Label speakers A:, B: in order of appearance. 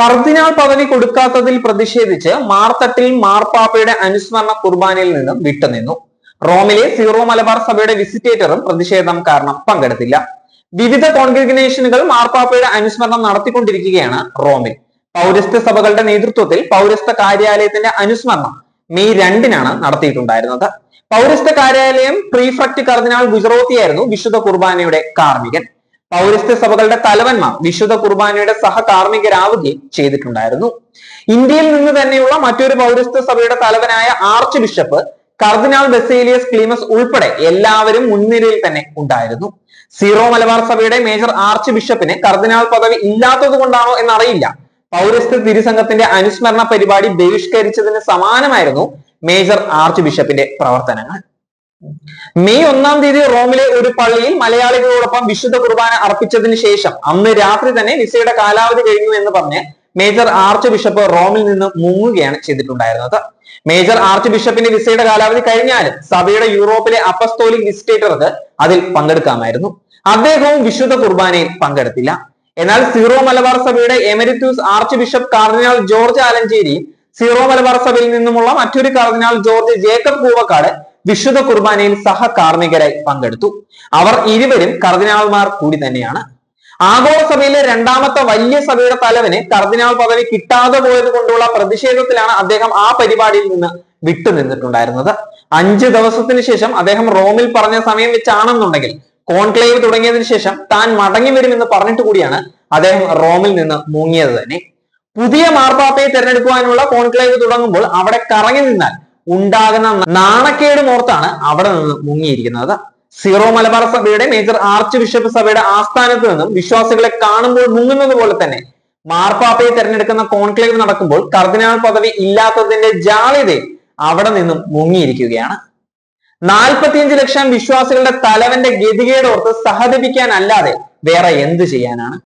A: കർദിനാൾ പദവി കൊടുക്കാത്തതിൽ പ്രതിഷേധിച്ച് മാർത്തട്ടിൽ മാർപ്പാപ്പയുടെ അനുസ്മരണ കുർബാനയിൽ നിന്നും വിട്ടുനിന്നു. റോമിലെ സീറോ മലബാർ സഭയുടെ വിസിറ്റേറ്ററും പ്രതിഷേധം കാരണം പങ്കെടുത്തില്ല. വിവിധ കോൺഗ്രിഗനേഷനുകൾ മാർപ്പാപ്പയുടെ അനുസ്മരണം നടത്തിക്കൊണ്ടിരിക്കുകയാണ് റോമിൽ. പൗരസ്ത്യ സഭകളുടെ നേതൃത്വത്തിൽ പൗരസ്ത്യ കാര്യാലയത്തിന്റെ അനുസ്മരണം മെയ് രണ്ടിനാണ് നടത്തിയിട്ടുണ്ടായിരുന്നത്. പൗരസ്ത്യ കാര്യാലയം പ്രീഫക്ട് കർദിനാൾ ഗുജറോത്തിയായിരുന്നു വിശുദ്ധ കുർബാനയുടെ കാർമ്മികൻ. പൗരസ്ത്യ സഭകളുടെ തലവന്മാർ വിശുദ്ധ കുർബാനയുടെ സഹകാർമ്മികരാവുകയും ചെയ്തിട്ടുണ്ടായിരുന്നു. ഇന്ത്യയിൽ നിന്ന് തന്നെയുള്ള മറ്റൊരു പൗരസ്ത്യ സഭയുടെ തലവനായ ആർച്ച് ബിഷപ്പ് കർദിനാൾ ബെസേലിയസ് ക്ലീമസ് ഉൾപ്പെടെ എല്ലാവരും മുൻനിരയിൽ തന്നെ ഉണ്ടായിരുന്നു. സീറോ മലബാർ സഭയുടെ മേജർ ആർച്ച് ബിഷപ്പിന് കർദിനാൾ പദവി ഇല്ലാത്തത് കൊണ്ടാണോ എന്നറിയില്ല. പൗരസ്ത്യ തിരുസംഘത്തിന്റെ അനുസ്മരണ പരിപാടി ബഹിഷ്കരിച്ചതിന് സമാനമായിരുന്നു മേജർ ആർച്ച് ബിഷപ്പിന്റെ പ്രവർത്തനങ്ങൾ. മെയ് ഒന്നാം തീയതി റോമിലെ ഒരു പള്ളിയിൽ മലയാളികളോടൊപ്പം വിശുദ്ധ കുർബാന അർപ്പിച്ചതിന് ശേഷം അന്ന് രാത്രി തന്നെ വിസയുടെ കാലാവധി കഴിഞ്ഞു എന്ന് പറഞ്ഞ് മേജർ ആർച്ച് ബിഷപ്പ് റോമിൽ നിന്ന് മുങ്ങുകയാണ് ചെയ്തിട്ടുണ്ടായിരുന്നത്. മേജർ ആർച്ച് ബിഷപ്പിന്റെ വിസയുടെ കാലാവധി കഴിഞ്ഞാലും സഭയുടെ യൂറോപ്പിലെ അപ്പസ്തോലിക് വിസിറ്റേറ്റർക്ക് അതിൽ പങ്കെടുക്കാമായിരുന്നു. അദ്ദേഹവും വിശുദ്ധ കുർബാനയിൽ പങ്കെടുത്തില്ല. എന്നാൽ സീറോ മലബാർ സഭയുടെ emeritus archbishop cardinal George Alencherry Syro Malabar സഭയിൽ നിന്നുമുള്ള മറ്റൊരു കാർഡിനാൾ ജോർജ് ജേക്കബ് പൂവക്കാട് വിശുദ്ധ കുർബാനയിൽ സഹകാർമ്മികരായി പങ്കെടുത്തു. അവർ ഇരുവരും കർദിനാൾമാർ കൂടി തന്നെയാണ്. ആഗോള സഭയിലെ രണ്ടാമത്തെ വലിയ സഭയുടെ തലവന് കർദിനാൾ പദവി കിട്ടാതെ പോയത് കൊണ്ടുള്ള പ്രതിഷേധത്തിലാണ് അദ്ദേഹം ആ പരിപാടിയിൽ നിന്ന് വിട്ടുനിന്നിട്ടുണ്ടായിരുന്നത് അഞ്ച് ദിവസത്തിന് ശേഷം അദ്ദേഹം റോമിൽ പറഞ്ഞ സമയം വെച്ചാണെന്നുണ്ടെങ്കിൽ കോൺക്ലേവ് തുടങ്ങിയതിനു ശേഷം താൻ മടങ്ങി വരുമെന്ന് പറഞ്ഞിട്ട് കൂടിയാണ് അദ്ദേഹം റോമിൽ നിന്ന് മുങ്ങിയത് തന്നെ. പുതിയ മാർപ്പാപ്പയെ തെരഞ്ഞെടുക്കുവാനുള്ള കോൺക്ലേവ് തുടങ്ങുമ്പോൾ അവിടെ കറങ്ങി നിന്നാൽ ഉണ്ടാകുന്ന നാണക്കേട് ഓർത്താണ് അവിടെ നിന്ന് മുങ്ങിയിരിക്കുന്നത്. സീറോ മലബാർ സഭയുടെ മേജർ ആർച്ച് ബിഷപ്പ് സഭയുടെ ആസ്ഥാനത്ത് നിന്നും വിശ്വാസികളെ കാണുമ്പോൾ മുങ്ങുന്നത് പോലെ തന്നെ മാർപ്പാപ്പയെ തെരഞ്ഞെടുക്കുന്ന കോൺക്ലേവ് നടക്കുമ്പോൾ കർദിനാൾ പദവി ഇല്ലാത്തതിന്റെ ജാള്യതയിൽ അവിടെ നിന്നും മുങ്ങിയിരിക്കുകയാണ്. നാൽപ്പത്തിയഞ്ച് ലക്ഷം വിശ്വാസികളുടെ തലവന്റെ ഗതികേടോർത്ത് സഹതപിക്കാനല്ലാതെ വേറെ എന്ത് ചെയ്യാനാണ്?